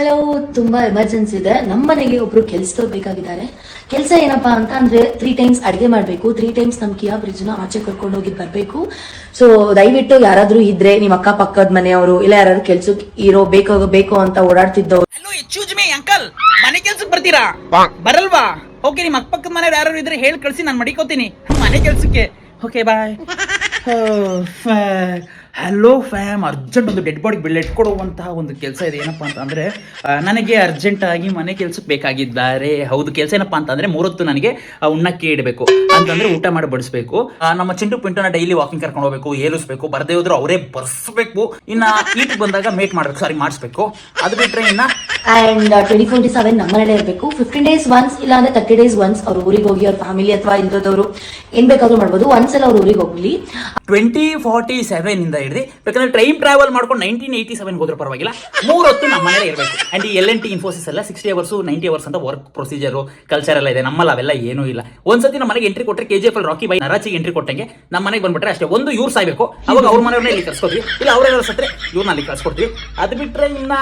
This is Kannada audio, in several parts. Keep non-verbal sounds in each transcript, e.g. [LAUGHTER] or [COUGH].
ಹಲೋ ತುಂಬಾ ಎಮರ್ಜೆನ್ಸಿ ಇದೆ. ನಮ್ಮ ಮನೆಗೆ ಒಬ್ರು ಕೆಲ್ಸದವ್ರು ಬೇಕಾಗಿದ್ದಾರೆ. ಕೆಲಸ ಏನಪ್ಪಾ ಅಂತ ಅಂದ್ರೆ ತ್ರೀ ಟೈಮ್ಸ್ ಅಡಿಗೆ ಮಾಡಬೇಕು. ತ್ರೀ ಟೈಮ್ಸ್ ನಮ್ ಕಿಯಾ ನ ಆಚೆ ಕರ್ಕೊಂಡು ಹೋಗಿ ಬರ್ಬೇಕು. ಸೊ ದಯವಿಟ್ಟು ಯಾರಾದ್ರೂ ಇದ್ರೆ ನಿಮ್ ಅಕ್ಕ ಪಕ್ಕದ ಮನೆಯವರು ಇಲ್ಲ ಯಾರಾದ್ರೂ ಕೆಲ್ಸಕ್ಕೆ ಇರೋ ಬೇಕೋ ಬೇಕೋ ಅಂತ ಓಡಾಡ್ತಿದ್ದವ್ರು. ಹಲೋ ಎಕ್ಸ್ಕ್ಯೂಸ್ ಮೀ ಅಂಕಲ್ ಮನೆ ಕೆಲ್ಸಕ್ಕೆ ಬರ್ತೀರಾ? ಬರಲ್ವಾ? ಓಕೆ ನಿಮ್ಮ ಅಕ್ಕಪಕ್ಕದ ಮನೆಯವ್ರು ಯಾರು ಇದ್ರೆ ಹೇಳಿ ಕಳ್ಸಿ ನಾನು ಮಡಿಕೋತೀನಿ. ಮನೆ ಕೆಲ್ಸಕ್ಕೆ. Okay bye [LAUGHS] hello fam urgent ಒಂದು ಡೆಡ್ ಬಾಡಿ ಬಿಲ್ ಕೊಡುವಂತಹ ಒಂದು ಕೆಲಸ ಇದೆ. ಏನಪ್ಪಾ ಅಂತ ಅಂದ್ರೆ ನನಗೆ ಅರ್ಜೆಂಟ್ ಆಗಿ ಮನೆ ಕೆಲ್ಸಕ್ಕೆ ಬೇಕಾಗಿದ್ದಾರೆ. ಹೌದು ಕೆಲಸ ಏನಪ್ಪಾ ಅಂತಂದ್ರೆ ಮೂರೊತ್ತು ನನಗೆ ಉಣ್ಣಕ್ಕೆ ಇಡಬೇಕು. ಅಂತಂದ್ರೆ ಊಟ ಮಾಡಿ ಬಡಿಸ್ಬೇಕು. ನಮ್ಮ ಚಿಂಟು ಪಿಂಟುನ ಡೈಲಿ ವಾಕಿಂಗ್ ಕರ್ಕೊಂಡು ಹೋಗ್ಬೇಕು ಏರಿಸ್ಬೇಕು ಬರದೇ ಹೋದ್ರು ಅವರೇ ಬರ್ಸ್ಬೇಕು. ಇನ್ನ ಈಟ್ ಬಂದಾಗ ಮೇಟ್ ಮಾಡ್ಬೇಕು ಸಾರಿ ಮಾಡಿಸ್ಬೇಕು. ಅದು ಬಿಟ್ರೆ ಇನ್ನ ಅಂಡ್ ಟ್ವೆಂಟಿ ಫೋರ್ಟಿ ಸೆವೆನ್ ನಮ್ಮನೇಲೆ ಇರಬೇಕು. ಫಿಫ್ಟೀನ್ ಡೇಸ್ ಒನ್ಸ್ ಇಲ್ಲ ಅಂದ್ರೆ ತರ್ಟಿ ಡೇಸ್ ಒನ್ಸ್ ಅವ್ರ ಊರಿಗೆ ಹೋಗಿ ಅವ್ರ ಫ್ಯಾಮಿಲಿ ಅಥವಾ ಇಂಥದ್ದವರು ಏನ್ ಬೇಕಾದ್ರೂ ಮಾಡ್ಬೋದು. ಒಂದ್ಸಲ ಅವ್ರ ಊರಿಗೆ ಹೋಗ್ಲಿ. ಟ್ವೆಂಟಿ ಫಾರ್ಟಿ ಸೆವೆನ್ ಇಂದ ಹಿಡಿದು ಬೇಕಂದ್ರೆ ಟ್ರೈನ್ ಟ್ರಾವೆಲ್ ಮಾಡ್ಕೊಂಡು ನೈನ್ಟೀನ್ ಏಯ್ಟಿ ಸೆವೆನ್ ಹೋದ್ರೂ ಪರವಾಗಿಲ್ಲ. ಮೂರೊತ್ತು ನಮ್ಮ ಮನೇಲಿ ಇರಬೇಕು. ಆ್ಯಂಡ್ ಈ ಎಲ್ ಎನ್ ಟಿ ಇನ್ಫೋಸಿಸ್ ಎಲ್ಲ ಸಿಕ್ಸ್ಟಿ ಅವರ್ಸು ನೈಂಟಿ ಅವರ್ಸ್ ಅಂತ ವರ್ಕ್ ಪ್ರೊಸೀಜರು ಕಲ್ಚರ್ ಎಲ್ಲ ಇದೆ. ನಮ್ಮಲ್ಲಿ ಅವೆಲ್ಲ ಏನೂ ಇಲ್ಲ. ಒಂದ್ಸತಿ ನಮ್ಮ ಮನೆಗೆ ಎಂಟ್ರಿ ಕೊಟ್ಟರೆ ಕೆ ಜಿ ಎಫ್ ಅಲ್ಲಿ ರಾಕಿ ಬೈ ನರಾಚಿ ಎಂಟ್ರಿ ಕೊಟ್ಟಂಗೆ ನಮ್ಮ ಮನೆಗೆ ಬಂದ್ಬಿಟ್ರೆ ಅಷ್ಟೇ. ಒಂದು ಇವ್ರು ಸಾಯ್ಬೇಕು. ಅವಾಗ ಅವ್ರ ಮನೆಯವ್ರನ್ನ ಇಲ್ಲಿ ಕರ್ಸ್ಕೊತೀವಿ ಇಲ್ಲ, ಅವ್ರ ಸತ್ರೆ ಇವ್ರನ್ನ ಅಲ್ಲಿ ಕಳ್ಸ್ಕೊಡ್ತೀವಿ ಅದು ಬಿಟ್ರೆ ಇನ್ನ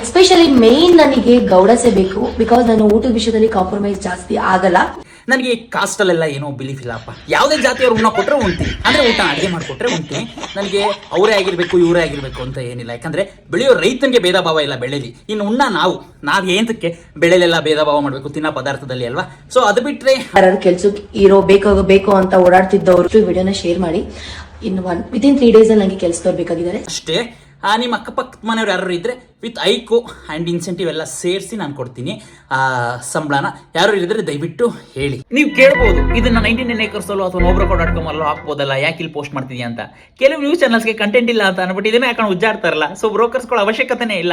ಎಕ್ಸ್ಪೆಷಲಿ ಮೇನ್ ನನಗೆ ಗೌಡಸೆ ಬೇಕು. ಬಿಕಾಸ್ ನಾನು ಊಟದ ವಿಷಯದಲ್ಲಿ ಕಾಂಪ್ರಮೈಸ್ ಜಾಸ್ತಿ ಆಗಲ್ಲ. ನನಗೆ ಕಾಸ್ಟಲ್ಲೆಲ್ಲ ಏನೋ ಬಿಲೀಫ್ ಇಲ್ಲಪ್ಪ. ಯಾವುದೇ ಜಾತಿಯವ್ರು ಉಣ್ಣ ಕೊಟ್ಟರೆ ಉಣ್ತೀನಿ. ಅಂದರೆ ಊಟ ಅಡುಗೆ ಮಾಡಿಕೊಟ್ರೆ ಉಣ್ತೀನಿ. ನನಗೆ ಅವರೇ ಆಗಿರಬೇಕು ಇವರೇ ಆಗಿರಬೇಕು ಅಂತ ಏನಿಲ್ಲ. ಯಾಕಂದ್ರೆ ಬೆಳೆಯೋ ರೈತನಿಗೆ ಭೇದ ಭಾವ ಇಲ್ಲ ಬೆಳೆಲಿ. ಇನ್ನು ಉಣ್ಣ ನಾವು. ನಾವು ಏನಕ್ಕೆ ಬೆಳೆಲೆಲ್ಲ ಭೇದ ಭಾವ ಮಾಡಬೇಕು? ತಿನ್ನೋ ಪದಾರ್ಥದಲ್ಲಿ ಅಲ್ವಾ? ಸೊ ಅದು ಬಿಟ್ಟರೆ ಯಾರು ಕೆಲಸಕ್ಕೆ ಇರೋ ಬೇಕಾಗೋ ಬೇಕು ಅಂತ ಓಡಾಡ್ತಿದ್ದವರು ವಿಡಿಯೋನ ಶೇರ್ ಮಾಡಿ. ಇನ್ನು ಒನ್ ವಿತಿನ್ ತ್ರೀ ಡೇಸಲ್ಲಿ ನನಗೆ ಕೆಲಸ ಬೇಕಾಗಿದ್ದಾರೆ. ಅಷ್ಟೇ. ನಿಮ್ಮ ಅಕ್ಕಪಕ್ಕದ ಮನೆಯವ್ರು ಯಾರು ಇದ್ರೆ ವಿತ್ ಐಕು ಆ್ಯಂಡ್ ಇನ್ಸೆಂಟಿವ್ ಎಲ್ಲ ಸೇರಿಸಿ ನಾನು ಕೊಡ್ತೀನಿ. ಆ, ಸಂಬಳನ ಯಾರು ಇದ್ರೆ ದಯವಿಟ್ಟು ಹೇಳಿ. ನೀವು ಕೇಳ್ಬೋದು, ಇದನ್ನ ನೈನ್ಟಿ ನೈನ್ ಏಕರ್ಸ್ ಅಲ್ಲೋ ಅಥವಾ ನೋಬ್ರಕೋ ಡಾಟ್ ಕಾಮ್ ಅಲ್ಲೋ ಹಾಕ್ಬೋದಲ್ಲ, ಯಾಕೆ ಇಲ್ಲಿ ಪೋಸ್ಟ್ ಮಾಡ್ತಿದ್ಯಾ ಅಂತ. ಕೆಲವು ನ್ಯೂಸ್ ಚಾನಲ್ಸ್ಗೆ ಕಂಟೆಂಟ್ ಇಲ್ಲ ಅಂತ ಅನ್ಬಿಟ್ಟು ಇದನ್ನ ಯಾಕಂದ್ರೆ ಉಜ್ಜಾಡ್ತಾರಲ್ಲ ಸೊ ಬ್ರೋಕರ್ಸ್ಗಳ ಅವಶ್ಯಕತೆನೇ ಇಲ್ಲ.